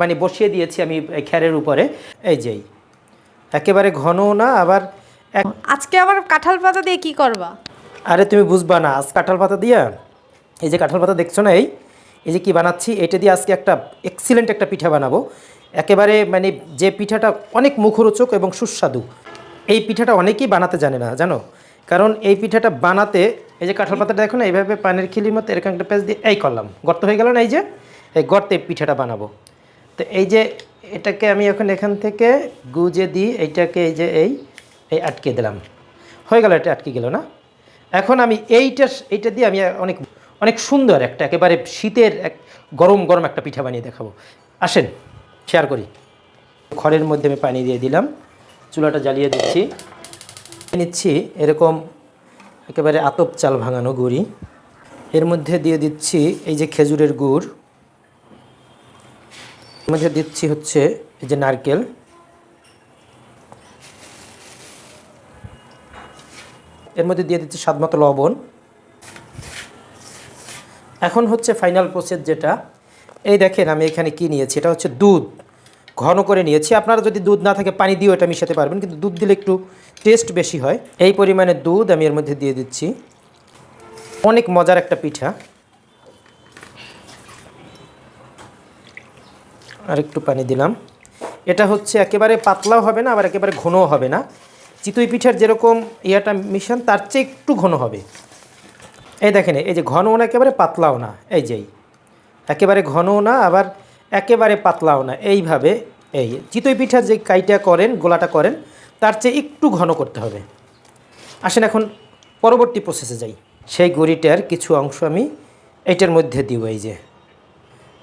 মানে বসিয়ে দিয়েছি আমি খ্যারের উপরে। এই যেই একেবারে ঘন না আবার আজকে আবার কাঁঠাল পাতা দিয়ে কি করবা? আরে তুমি বুঝবা না আজ কাঁঠাল পাতা দিয়া এই যে কাঁঠাল পাতা দেখছ না এই? এই যে কি বানাচ্ছি এটা দিয়ে আজকে একটা এক্সিলেন্ট একটা পিঠা বানাবো। একেবারে মানে যে পিঠাটা অনেক মুখরোচক এবং সুস্বাদু এই পিঠাটা অনেকেই বানাতে জানে না জানো? কারণ এই পিঠাটা বানাতে এই যে কাঁঠাল পাতাটা দেখো না এইভাবে পানের খিলির মতো এরকম একটা পেঁচ দিয়ে এই করলাম গর্ত হয়ে গেল না এই যে? এই গর্তে পিঠাটা বানাবো। তো এই যে এটাকে আমি এখন এখান থেকে গুজে দিই, এইটাকে এই যে এই এই আটকে দিলাম। হয়ে গেল, এটা আটকে গেল না? এখন আমি এইটা এইটা দিয়ে আমি অনেক অনেক সুন্দর একটা, একেবারে শীতের এক, গরম গরম একটা পিঠা বানিয়ে দেখাবো। আসেন শেয়ার করি। খড়ের মধ্যে আমি পানি দিয়ে দিলাম, চুলাটা জ্বালিয়ে দিচ্ছি। নিচ্ছি এরকম একেবারে আতপ চাল ভাঙানো গুড়ি। এর মধ্যে দিয়ে দিচ্ছি এই যে খেজুরের গুড়। মধ্যে দিচ্ছি হচ্ছে এই যে নারকেল। এর মধ্যে দিয়ে দিচ্ছি স্বাদ মতো লবণ। এখন হচ্ছে ফাইনাল প্রসেস যেটা, এই দেখেন আমি এখানে কি নিয়েছি, এটা হচ্ছে দুধ। ঘন করে নিয়েছি, আপনারা যদি দুধ না থাকে পানি দিয়েও এটা মিশাতে পারবেন, কিন্তু দুধ দিলে একটু টেস্ট বেশি হয়। এই পরিমাণে দুধ আমি এর মধ্যে দিয়ে দিচ্ছি। অনেক মজার একটা পিঠা। আর একটু পানি দিলাম। এটা হচ্ছে একেবারে পাতলাও হবে না, আবার একেবারে ঘনও হবে না। চিতই পিঠার যেরকম ইয়াটা মিশান, তার চেয়ে একটু ঘন হবে। এই দেখেন, এই যে ঘনও না, একেবারে পাতলাও না, এই যেই একেবারে ঘনও না, আবার একেবারে পাতলাও না, এইভাবে এই চিতই পিঠার যে কাইটা করেন, গোলাটা করেন, তার চেয়ে একটু ঘন করতে হবে। আসেন এখন পরবর্তী প্রসেসে যাই। সেই গড়িটার কিছু অংশ আমি এইটার মধ্যে দিব, এই যে।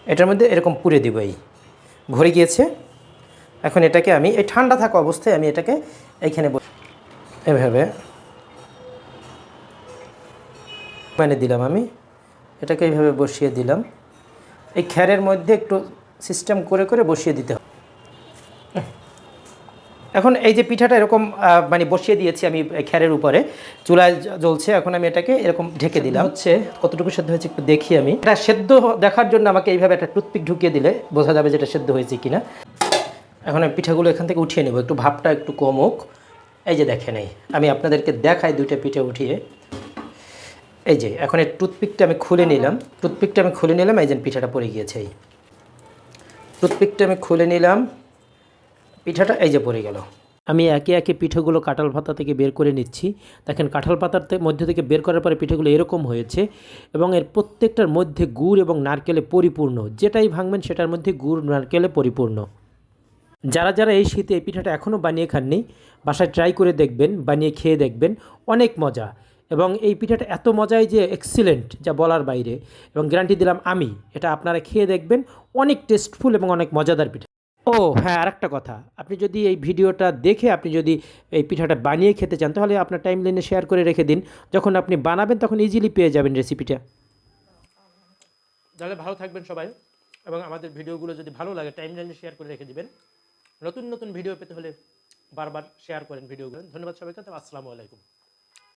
এটার মধ্যে এরকম পুড়ে দিব, এই। ভরে গিয়েছে। এখন এটাকে আমি, এই ঠান্ডা থাকা অবস্থায় আমি এটাকে এইখানে এভাবে মানে দিলাম আমি। এটাকে এইভাবে বসিয়ে দিলাম। এই খ্যারের মধ্যে একটু সিস্টেম করে করে বসিয়ে দিতে হবে। এখন এই যে পিঠাটা এরকম মানে বসিয়ে দিয়েছি আমি খ্যারের উপরে চুলায় জ্বলছে এখন আমি এটাকে এরকম ঢেকে দিলাম। হচ্ছে কতটুকু সেদ্ধ হয়েছে একটু দেখি আমি। এটা সেদ্ধ দেখার জন্য আমাকে এইভাবে একটা টুথপিক ঢুকিয়ে দিলে বোঝা যাবে যেটা সেদ্ধ হয়েছে কিনা। এখন আমি পিঠাগুলো এখান থেকে উঠিয়ে নেব একটু ভাবটা একটু কমুক। এই যে দেখে এই আমি আপনাদেরকে দেখাই দুইটা পিঠে উঠিয়ে। এই যে এখন এই টুথপিকটা আমি খুলে নিলাম। টুথপিকটা আমি খুলে নিলাম এই যে পিঠাটা পড়ে গিয়েছে এই। টুথপিকটা আমি খুলে নিলাম। পিঠাটা এই যে পড়ে গেল। আমি একে একে পিঠেগুলো কাঁঠাল পাতা থেকে বের করে নিচ্ছি। দেখেন, কাঁঠাল পাতার মধ্যে থেকে বের করার পরে পিঠেগুলো এরকম হয়েছে এবং এর প্রত্যেকটার মধ্যে গুড় এবং নারকেলে পরিপূর্ণ। যেটাই ভাঙবেন, সেটার মধ্যে গুড়, নারকেলে পরিপূর্ণ। যারা যারা এই শীতে এই পিঠাটা এখনও বানিয়ে খাননি, বাসায় ট্রাই করে দেখবেন, বানিয়ে খেয়ে দেখবেন, অনেক মজা। এবং এই পিঠাটা এত মজাই যে এক্সিলেন্ট, যা বলার বাইরে। এবং গ্যারান্টি দিলাম আমি, এটা আপনারা খেয়ে দেখবেন, অনেক টেস্টফুল এবং অনেক মজাদার পিঠা। ও হ্যাঁ আরেকটা কথা। আপনি যদি এই ভিডিওটা দেখে আপনি যদি এই পিঠাটা বানিয়ে খেতে চান, তাহলে আপনার টাইম লাইনে শেয়ার করে রেখে দিন। যখন আপনি বানাবেন, তখন ইজিলি পেয়ে যাবেন রেসিপিটা তাহলে ভালো থাকবেন সবাই, এবং আমাদের ভিডিওগুলো যদি ভালো লাগে টাইম লাইনে শেয়ার করে রেখে দিবেন। নতুন নতুন ভিডিও পেতে হলে বারবার শেয়ার করেন ভিডিওগুলো। ধন্যবাদ সবাইকে, আসসালামু আলাইকুম।